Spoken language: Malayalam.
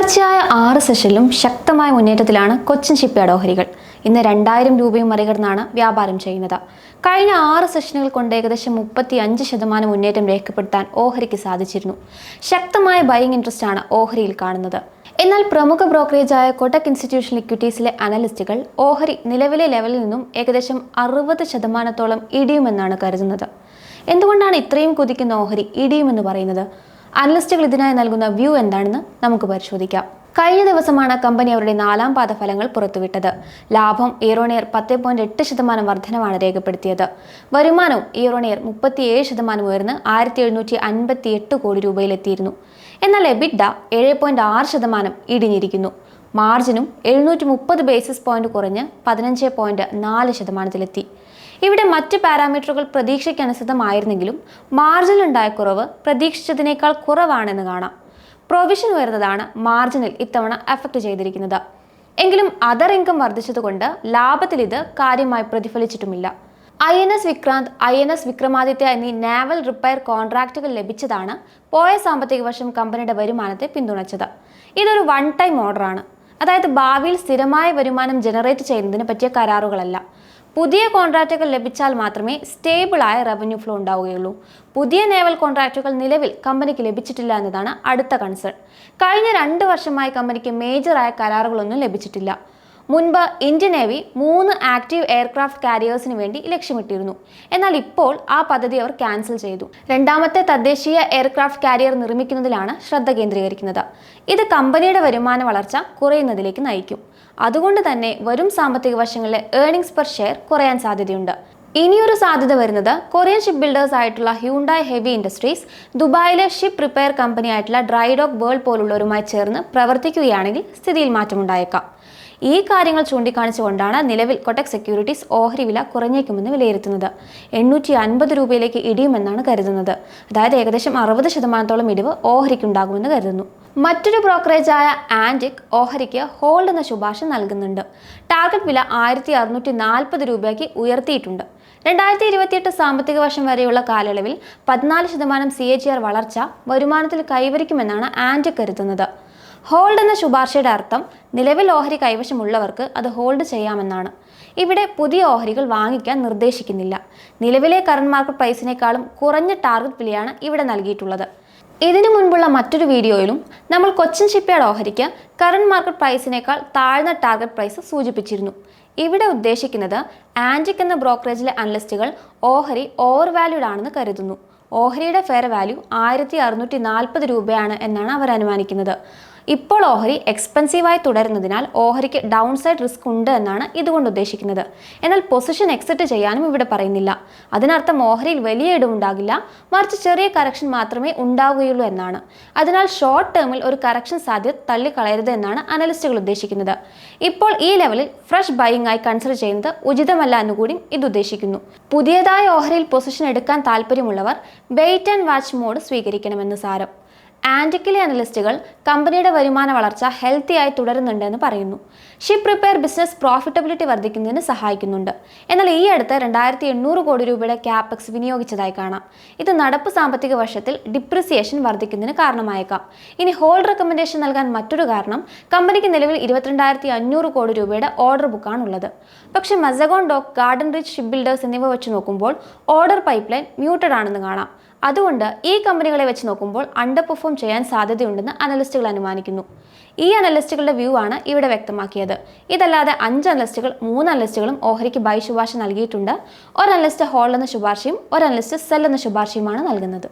തുടർച്ചയായ ആറ് സെഷനിലും ശക്തമായ മുന്നേറ്റത്തിലാണ് കൊച്ചിൻ ഷിപ്പ്യാർഡ് ഓഹരികൾ. ഇന്ന് രണ്ടായിരം രൂപയും മറികടന്നാണ് വ്യാപാരം ചെയ്യുന്നത്. കഴിഞ്ഞ ആറ് സെഷനുകൾ കൊണ്ട് ഏകദേശം മുപ്പത്തി അഞ്ച് ശതമാനം മുന്നേറ്റം രേഖപ്പെടുത്താൻ ഓഹരിക്ക് സാധിച്ചിരുന്നു. ശക്തമായ ബൈയിങ് ഇൻട്രസ്റ്റ് ആണ് ഓഹരിയിൽ കാണുന്നത്. എന്നാൽ പ്രമുഖ ബ്രോക്കറേജായ കൊട്ടക് ഇൻസ്റ്റിറ്റ്യൂഷണൽ ഇക്വിറ്റീസിലെ അനലിസ്റ്റുകൾ ഓഹരി നിലവിലെ ലെവലിൽ നിന്നും ഏകദേശം അറുപത് ശതമാനത്തോളം ഇടിയുമെന്നാണ് കരുതുന്നത്. എന്തുകൊണ്ടാണ് ഇത്രയും കുതിക്കുന്ന ഓഹരി ഇടിയുമെന്ന് പറയുന്നത്? അനലിസ്റ്റുകൾ ഇതിനായി നൽകുന്ന വ്യൂ എന്താണെന്ന് നമുക്ക് പരിശോധിക്കാം. കഴിഞ്ഞ ദിവസമാണ് കമ്പനി അവരുടെ നാലാം പാദ ഫലങ്ങൾ പുറത്തുവിട്ടത്. ലാഭം ഇയറോണിയർ പത്ത് പോയിന്റ് എട്ട് ശതമാനം വർധനമാണ് രേഖപ്പെടുത്തിയത്. വരുമാനവും ഇയറോണിയർ മുപ്പത്തിയേഴ് ശതമാനം ഉയർന്ന് ആയിരത്തി എഴുന്നൂറ്റി അൻപത്തി എട്ട് കോടി രൂപയിലെത്തിയിരുന്നു. എന്നാൽ എബിഡ ഏഴ് പോയിന്റ് ആറ് ശതമാനം ഇടിഞ്ഞിരിക്കുന്നു. മാർജിനും എഴുന്നൂറ്റി മുപ്പത് ബേസിസ് പോയിന്റ് കുറഞ്ഞ് പതിനഞ്ച് പോയിന്റ് നാല് ശതമാനത്തിലെത്തി. ഇവിടെ മറ്റ് പാരാമീറ്ററുകൾ പ്രതീക്ഷയ്ക്കനുസൃതമായിരുന്നെങ്കിലും മാർജിനിലുണ്ടായ കുറവ് പ്രതീക്ഷിച്ചതിനേക്കാൾ കുറവാണെന്ന് കാണാം. പ്രൊവിഷൻ ഉയർന്നതാണ് മാർജിനിൽ ഇത്തവണ എഫക്ട് ചെയ്തിരിക്കുന്നത്. എങ്കിലും അതർ ഇൻകം വർദ്ധിച്ചതുകൊണ്ട് ലാഭത്തിൽ ഇത് കാര്യമായി പ്രതിഫലിച്ചിട്ടുമില്ല. I N S Vikrant I N S Vikramaditya എന്നീ നാവൽ റിപ്പയർ കോൺട്രാക്റ്റുകൾ ലഭിച്ചതാണ് പോയ സാമ്പത്തിക വർഷം കമ്പനിയുടെ വരുമാനത്തെ പിന്തുണച്ചത്. ഇതൊരു വൺ ടൈം ഓർഡറാണ് അതായത് ഭാവിയിൽ സ്ഥിരമായ വരുമാനം ജനറേറ്റ് ചെയ്യുന്നതിന് പറ്റിയ കരാറുകളല്ല. പുതിയ കോൺട്രാക്റ്റുകൾ ലഭിച്ചാൽ മാത്രമേ സ്റ്റേബിളായ റവന്യൂ ഫ്ലോ ഉണ്ടാവുകയുള്ളൂ. പുതിയ നേവൽ കോൺട്രാക്റ്റുകൾ നിലവിൽ കമ്പനിക്ക് ലഭിച്ചിട്ടില്ല എന്നതാണ് അടുത്ത കൺസേൺ. കഴിഞ്ഞ രണ്ട് വർഷമായി കമ്പനിക്ക് മേജറായ കരാറുകളൊന്നും ലഭിച്ചിട്ടില്ല. മുൻപ് ഇന്ത്യൻ നേവി മൂന്ന് ആക്റ്റീവ് എയർക്രാഫ്റ്റ് കാരിയേഴ്സിന് വേണ്ടി ലക്ഷ്യമിട്ടിരുന്നു. എന്നാൽ ഇപ്പോൾ ആ പദ്ധതി അവർ ക്യാൻസൽ ചെയ്തു. രണ്ടാമത്തെ തദ്ദേശീയ എയർക്രാഫ്റ്റ് കാരിയർ നിർമ്മിക്കുന്നതിലാണ് ശ്രദ്ധ കേന്ദ്രീകരിക്കുന്നത്. ഇത് കമ്പനിയുടെ വരുമാന വളർച്ച കുറയുന്നതിലേക്ക് നയിക്കും. അതുകൊണ്ട് തന്നെ വരും സാമ്പത്തിക വർഷങ്ങളിലെ ഏർണിംഗ്സ് പെർ ഷെയർ കുറയാൻ സാധ്യതയുണ്ട്. ഇനിയൊരു സാധ്യത വരുന്നത് കൊറിയൻ ഷിപ്പ് ബിൽഡേഴ്സ് ആയിട്ടുള്ള ഹ്യൂണ്ടായ് ഹെവി ഇൻഡസ്ട്രീസ് ദുബായിലെ ഷിപ്പ് റിപ്പയർ കമ്പനി ആയിട്ടുള്ള ഡ്രൈഡോക്ക് വേൾഡ് പോലുള്ളവരുമായി ചേർന്ന് പ്രവർത്തിക്കുകയാണെങ്കിൽ സ്ഥിതിയിൽ മാറ്റമുണ്ടായേക്കാം. ഈ കാര്യങ്ങൾ ചൂണ്ടിക്കാണിച്ചുകൊണ്ടാണ് നിലവിൽ കൊട്ടക് സെക്യൂരിറ്റീസ് ഓഹരി വില കുറഞ്ഞേക്കുമെന്ന് വിലയിരുത്തുന്നത്. എണ്ണൂറ്റി അൻപത് രൂപയിലേക്ക് ഇടിയുമെന്നാണ് കരുതുന്നത്. അതായത് ഏകദേശം അറുപത് ശതമാനത്തോളം ഇടിവ് ഓഹരിക്കുണ്ടാകുമെന്ന് കരുതുന്നു. മറ്റൊരു ബ്രോക്കറേജായ ആന്റിക് ഓഹരിക്ക് ഹോൾഡ് എന്ന ശുപാർശ നൽകുന്നുണ്ട്. ടാർഗറ്റ് വില ആയിരത്തി അറുന്നൂറ്റി നാൽപ്പത് രൂപയ്ക്ക് ഉയർത്തിയിട്ടുണ്ട്. രണ്ടായിരത്തി ഇരുപത്തിയെട്ട് സാമ്പത്തിക വർഷം വരെയുള്ള കാലയളവിൽ പതിനാല് ശതമാനം സി എ ജി ആർ വളർച്ച വരുമാനത്തിൽ കൈവരിക്കുമെന്നാണ് ആന്റിക് കരുതുന്നത്. ഹോൾഡ് എന്ന ശുപാർശയുടെ അർത്ഥം നിലവിൽ ഓഹരി കൈവശമുള്ളവർക്ക് അത് ഹോൾഡ് ചെയ്യാമെന്നാണ്. ഇവിടെ പുതിയ ഓഹരികൾ വാങ്ങിക്കാൻ നിർദ്ദേശിക്കുന്നില്ല. നിലവിലെ കറണ്ട് മാർക്കറ്റ് പ്രൈസിനേക്കാളും കുറഞ്ഞ ടാർഗറ്റ് വിലയാണ് ഇവിടെ നൽകിയിട്ടുള്ളത്. ഇതിനു മുൻപുള്ള മറ്റൊരു വീഡിയോയിലും നമ്മൾ കൊച്ചിൻ ഷിപ്പ്യാർഡ് ഓഹരിക്ക് കറണ്ട് മാർക്കറ്റ് പ്രൈസിനേക്കാൾ താഴ്ന്ന ടാർഗറ്റ് പ്രൈസ് സൂചിപ്പിച്ചിരുന്നു. ഇവിടെ ഉദ്ദേശിക്കുന്നത് ആന്റിക് എന്ന ബ്രോക്കറേജിലെ അനലിസ്റ്റുകൾ ഓഹരി ഓവർ വാല്യൂഡ് ആണെന്ന് കരുതുന്നു. ഓഹരിയുടെ ഫെയർ വാല്യൂ ആയിരത്തി അറുന്നൂറ്റി നാൽപ്പത് രൂപയാണ് എന്നാണ് അവർ അനുമാനിക്കുന്നത്. ഇപ്പോൾ ഓഹരി എക്സ്പെൻസീവായി തുടരുന്നതിനാൽ ഓഹരിക്ക് ഡൗൺ സൈഡ് റിസ്ക് ഉണ്ട് എന്നാണ് ഇതുകൊണ്ട് ഉദ്ദേശിക്കുന്നത്. എന്നാൽ പൊസിഷൻ എക്സിറ്റ് ചെയ്യാനും ഇവിടെ പറയുന്നില്ല. അതിനർത്ഥം ഓഹരിയിൽ വലിയ ഇടവുണ്ടാകില്ല. മറിച്ച് ചെറിയ കറക്ഷൻ മാത്രമേ ഉണ്ടാവുകയുള്ളൂ എന്നാണ്. അതിനാൽ ഷോർട്ട് ടേമിൽ ഒരു കറക്ഷൻ സാധ്യത തള്ളിക്കളയരുത് എന്നാണ് അനലിസ്റ്റുകൾ ഉദ്ദേശിക്കുന്നത്. ഇപ്പോൾ ഈ ലെവലിൽ ഫ്രഷ് ബൈയിങ് ആയി കൺസിഡർ ചെയ്യുന്നത് ഉചിതമല്ല എന്നുകൂടി ഇത് ഉദ്ദേശിക്കുന്നു. പുതിയതായ ഓഹരിയിൽ പൊസിഷൻ എടുക്കാൻ താല്പര്യമുള്ളവർ വെയിറ്റ് ആൻഡ് വാച്ച് മോഡ് സ്വീകരിക്കണമെന്ന് സാരം. ആന്റിക്കിലെ അനലിസ്റ്റുകൾ കമ്പനിയുടെ വരുമാന വളർച്ച ഹെൽത്തിയായി തുടരുന്നുണ്ടെന്ന് പറയുന്നു. ഷിപ്പ് റിപ്പയർ ബിസിനസ് പ്രോഫിറ്റബിലിറ്റി വർദ്ധിക്കുന്നതിന് സഹായിക്കുന്നുണ്ട്. എന്നാൽ ഈ അടുത്ത് രണ്ടായിരത്തി എണ്ണൂറ് കോടി രൂപയുടെ ക്യാപെക്സ് വിനിയോഗിച്ചതായി കാണാം. ഇത് നടപ്പ് സാമ്പത്തിക വർഷത്തിൽ ഡിപ്രിസിയേഷൻ വർദ്ധിക്കുന്നതിന് കാരണമായേക്കാം. ഇനി ഹോൾഡ് റെക്കമെൻഡേഷൻ നൽകാൻ മറ്റൊരു കാരണം കമ്പനിക്ക് നിലവിൽ ഇരുപത്തിരണ്ടായിരത്തി അഞ്ഞൂറ് കോടി രൂപയുടെ ഓർഡർ ബുക്കാണ് ഉള്ളത് പക്ഷേ Mazagon Dock Garden Reach ship builders എന്നിവ വെച്ച് നോക്കുമ്പോൾ ഓർഡർ പൈപ്പ് ലൈൻ മ്യൂട്ടഡ് ആണെന്ന് കാണാം. അതുകൊണ്ട് ഈ കമ്പനികളെ വെച്ച് നോക്കുമ്പോൾ അണ്ടർ പെർഫോം ചെയ്യാൻ സാധ്യതയുണ്ടെന്ന് അനലിസ്റ്റുകൾ അനുമാനിക്കുന്നു. ഈ അനലിസ്റ്റുകളുടെ വ്യൂ ആണ് ഇവിടെ വ്യക്തമാക്കിയത്. ഇതല്ലാതെ അഞ്ച് അനലിസ്റ്റുകൾ മൂന്ന് അനലിസ്റ്റുകളും ഓഹരിക്ക് ബൈ ശുപാർശ നൽകിയിട്ടുണ്ട്. ഒരു അനലിസ്റ്റ് ഹോൾഡ് എന്ന ശുപാർശയും ഒരു അനലിസ്റ്റ് സെൽ എന്ന ശുപാർശയുമാണ് നൽകുന്നത്.